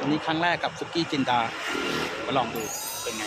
วันนี้ครั้งแรกกับซุกี้จินดามาลองดูเป็นไง